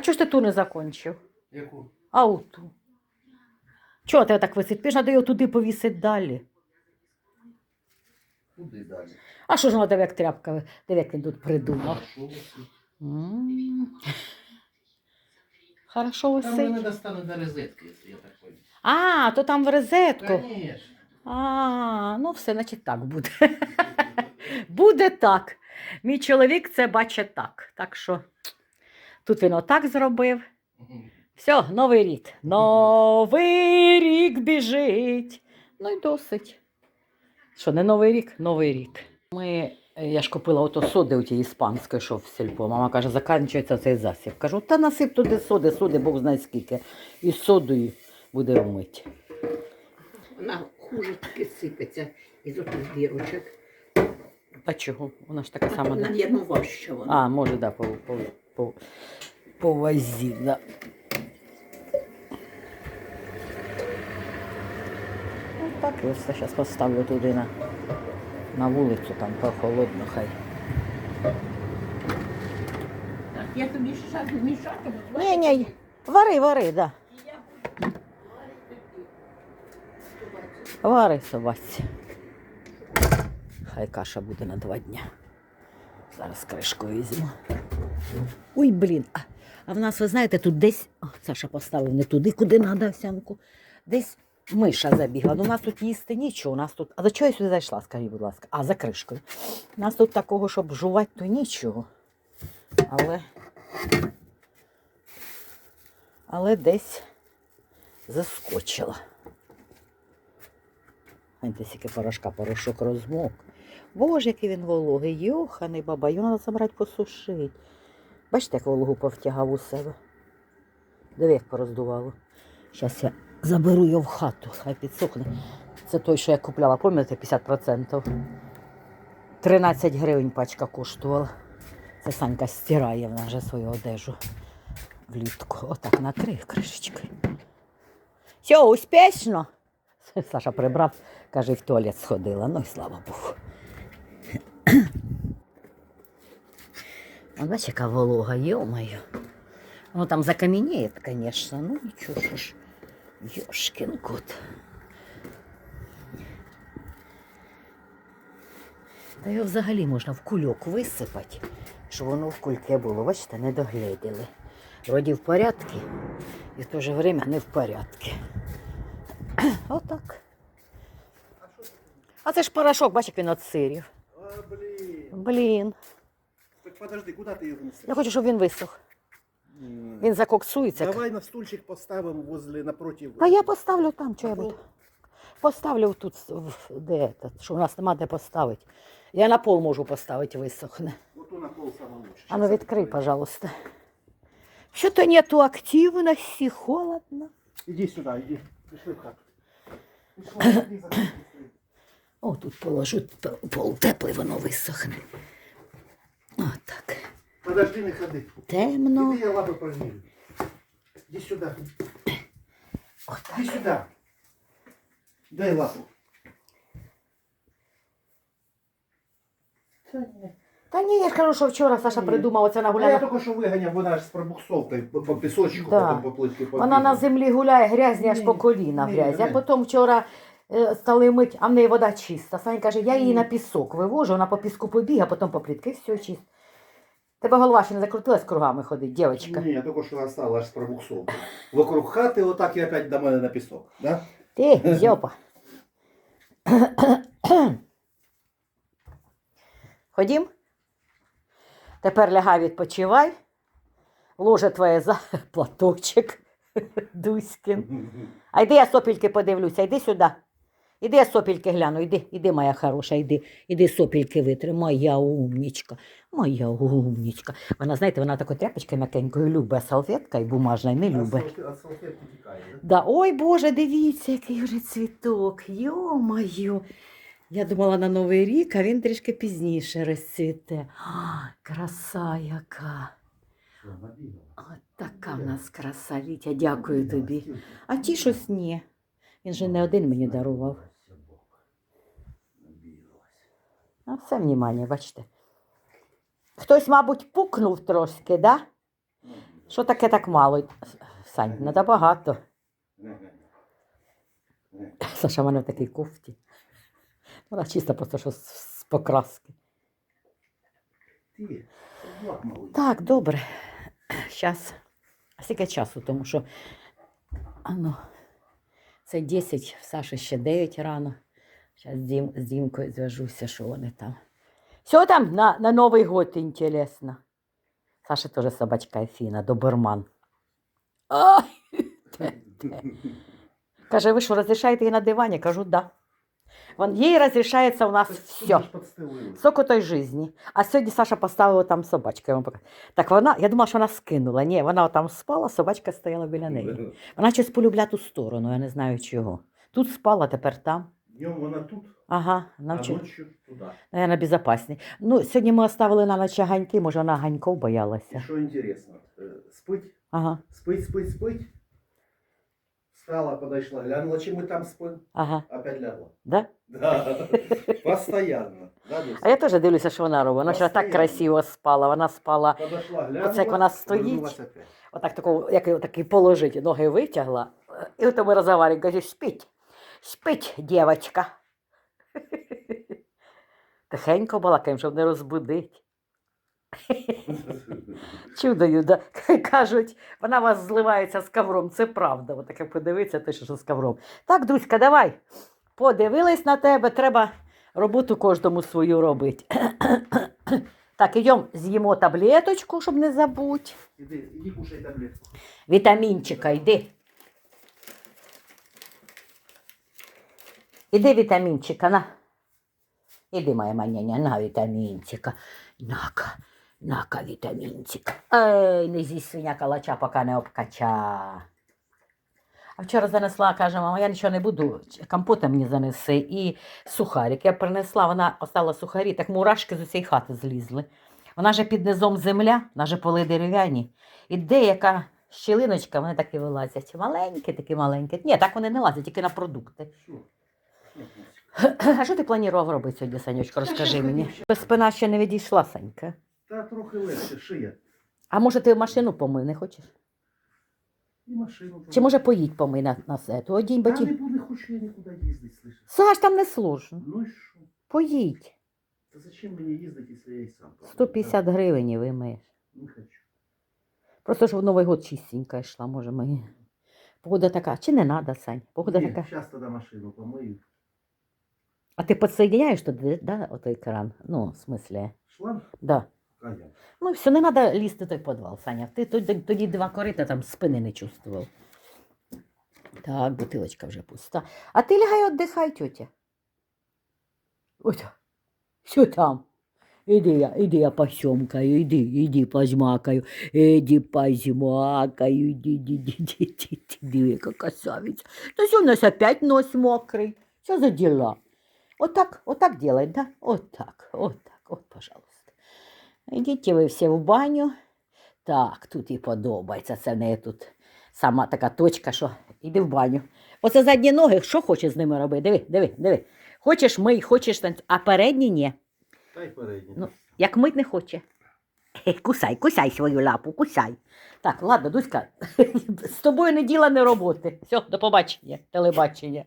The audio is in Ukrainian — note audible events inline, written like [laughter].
А чого ж ти ту не закончив? Яку? А оту. Чого тебе так висить? Ти ж треба його туди повісити далі. Куди далі? А що ж тебе як тряпка, як він тут придумав. Висить? М. Хорошо Там висить. мене достане до розетки, якщо я так понял. А, то там в розетку. Конечно. А, ну все, значить так буде. [laughs] буде так. Мій чоловік це бачить так. Так що тут він отак зробив. Все, новий рік. Новий рік біжить. Ну й досить. Що, не новий рік? Новий рік. Ми, е, я ж купила ото соди у тій іспанської, що в сільпо. Мама каже, закінчується цей засіб. Кажу, та насип туди соди, соди, Бог знає скільки. І з содою буде вмить. Вона хуже таки сипеться із отих дірочок. А чого? Вона ж така сама. да? Навірно, важче вона. А, може, да, по, по, по, по вазі, да. Ну, так, ось зараз поставлю туди на, на вулицю, там прохолодно хай. Так, я тобі ще мішатиму. Ні, ні, вари, вари, да. Вари, собаці. Хай каша буде на два дня. Зараз кришку візьму. Ой, блін. А, а в нас, ви знаєте, тут десь. О, Саша поставив не туди, куди треба овсянку. Десь миша забігла. Ну, у нас тут їсти нічого. У нас тут. А до чого я сюди зайшла, скажіть, будь ласка? А, за кришкою. У нас тут такого, щоб жувати, то нічого. Але. Але десь заскочила. Гляньте, скільки порошка, порошок розмок. Боже, який він вологий, йоханий баба, його треба забрати посушити. Бачите, як вологу повтягав у себе. Диви, як пороздувало. Зараз я заберу його в хату, хай підсохне. Це той, що я купляла, пам'ятаєте, 50%. 13 гривень пачка коштувала. Це Санька стирає вона вже свою одежу влітку. Отак накрив кришечкою. Все, успішно. Саша прибрав, каже, в туалет сходила. Ну і слава Богу. А бачиш, яка волога, йо-моє. Ну там закам'яніє, звісно, ну нічого що ж. Йошкін кот. Та його взагалі можна в кульок висипати, щоб воно в кульке було. Бачите, не догледіли. Вроді в порядку, і в то же время не в порядку. [clears throat] Отак. А це ж порошок, бачиш, як він от сирів. А, блін. Подожди, куди ти його несеш? Я хочу, щоб він висох. Він закоксується. Давай на стульчик поставимо возле напротив. А я поставлю там, що я буду. Поставлю тут, де этот, що у нас нема де поставити. Я на пол можу поставити, висохне. Ото на пол лучше. А ну відкрий, пожалуйста. Що-то нету активності, холодно. Іди сюди, іди. Пішли в хату. Пішли, [coughs] іди. О, тут положу пол теплий, воно висохне. Отак. Подожди, не ходи. Темно. Іди, я лапи прогнію. Іди сюди. Отак. Іди сюди. Дай лапу. Та ні, я ж кажу, що вчора Саша Ні. придумав оце А я нагуляла. тільки що виганяв, вона ж з пробуксовкою по, по пісочку, Да. потім по плитці. Вона на землі гуляє, грязні аж по коліна ні, грязь. А ні. потім вчора стали мить, а в неї вода чиста. Саня каже, я її на пісок вивожу, вона по піску побіга, потім по плітки, все чисто. Тебе голова ще не закрутилась кругами ходить, дівчинка. Ні, я тільки що настала аж з. Вокруг хати, отак і опять до мене на пісок. Да? Ти, зьопа. Ходім. Тепер лягай відпочивай. Ложе твоє за платочок. [laughs] Дуськін. А йди я сопільки подивлюся, йди сюди. Іди я сопільки гляну, іди, іди, моя хороша, іди, іди сопільки витри. Моя умнічка, моя умнічка. Вона, знаєте, вона такою тряпочкою м'якенькою любить, а салфетка і бумажна, і не любить. А салфетки тікає, да? Ой Боже, дивіться, який вже цвіток. Йо-моє. Я думала на Новий рік, а він трішки пізніше розцвіте. А, краса яка. От така в нас краса, Вітя, дякую тобі. А ті щось ні. Він же не один мені дарував. А все внимання, бачите. Хтось, мабуть, пукнув трошки, да? Що таке так мало? Сань, треба багато. Саша в мене в такій кофті. Вона чисто просто що з, покраски. Так, добре. Зараз. А скільки часу, тому що ано, це 10, в Саші ще 9 рано. Зараз Дім, з Дімкою зв'яжуся, що вони там. Що там на, на Новий год інтересно? Саша теж собачка Афіна, доберман. [laughs] Каже, ви що, розрішаєте її на дивані? Кажу, да. Вон, їй розрішається у нас все. ж підстелили. Той жизни. А сьогодні Саша поставила там собачку. Я вам покажу. Так вона, я думала, що вона скинула. Ні, вона там спала, собачка стояла біля неї. [laughs] Вона щось полюбля ту сторону, я не знаю чого. Тут спала, тепер там. Днем вона тут, Ага, а ночью туди. Наверное, безопасний. Ну, сьогодні ми оставили на ночі ганьки, може вона ганьков І боялася. що інтересно, е, спить, Ага, спить, спить, спить. Встала, подошла, глянула, чи ми там спим, ага. опять лягла. Да? Да. [laughs] Постоянно. Да, Дуся? А я теж дивлюся, що вона робить. Вона вчора так красиво спала. Вона спала, Подошла, глянула, Оце як вона стоїть. опять. отак такого, як його такий положить, ноги витягла. І от ми розговорюємо, каже, спіть, спіть, дівчинка. Тихенько балакаємо, щоб не розбудить. Чудою, да? кажуть, вона вас зливається з ковром. Це правда. Отаке подивиться, те, що з ковром. Так, Дуська, давай. Подивились на тебе, треба роботу кожному свою робити. так, ідемо, з'їмо таблеточку, щоб не забути. Іди, іди кушай таблетку. Вітамінчика, йди. Іди вітамінчика, на. Іди, моя маняня, на вітамінчика. На-ка, на-ка вітамінчика. Ей, не зі свиня калача, поки не обкача. А вчора занесла, каже, мама, я нічого не буду, компота мені занеси і сухарик. Я принесла, вона остала сухарі, так мурашки з усієї хати злізли. Вона же під низом земля, вона же поли дерев'яні. І деяка щілиночка, вони такі вилазять. Маленькі, такі маленькі. Ні, так вони не лазять, тільки на продукти. А що ти планував робити сьогодні, Санючка? Розкажи мені. спина ще не відійшла, Санька. Та трохи легше, шия. А може ти машину помий, не хочеш? І машину. Чи може поїдь помий на, на все? То одінь Та не, баті. бу- не хочу я нікуди їздити? Саш, там не сложно. Ну і що? Поїдь. Та зачем мені їздити, якщо я і сам? помию? 150 гривень і вимиєш. Не хочу. Просто щоб в Новий год чистенька йшла, може ми. Погода така. Чи не треба, Сань? Погода Ні, така. Зараз тоді машину помию. А ти підсоєдняєш туди, да, отой кран? Ну, в смислі, Шланг? да. А я. Ну, все, не треба лізти в той підвал, Саня. Ти тоді, тоді два корита там спини не чувствував. Так, бутилочка вже пуста. А ти лягай віддихай, тьотя. Ось. Що там? Іди я, іди я посьомкаю, іди, іди позмакаю, іди позмакаю, іди, іди, іди, іди, іди, іди, диви, яка красавиця. Та що у нас опять нос мокрий? Що за діла? Отак, отак делай, да? Отак, отак, от, пожалуйста. Ідіть ви всі в баню. Так, тут їй подобається. Це в неї тут сама така точка, що іди в баню. Оце задні ноги, що хочеш з ними робити? Диви, диви, диви. Хочеш мий, хочеш танцювати, а передні ні. Та й передній. Ну, як мить не хоче. Кусай, кусай свою лапу, кусай. Так, ладно, Дуська, [laughs] з тобою не діла, не роботи. Все, до побачення, телебачення.